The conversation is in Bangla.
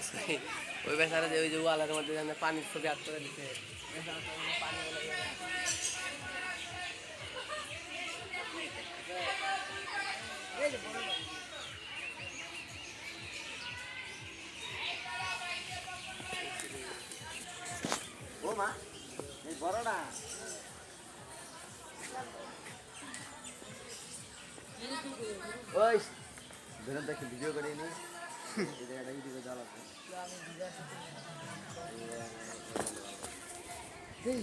কাজ করি ওই বেচারা যে ওই যে ওয়ালের মধ্যে যেন পানির ছবি আট করে দিতে ও মা এই বড়টা। ওই। দেখি ভিডিও করে নি। আমি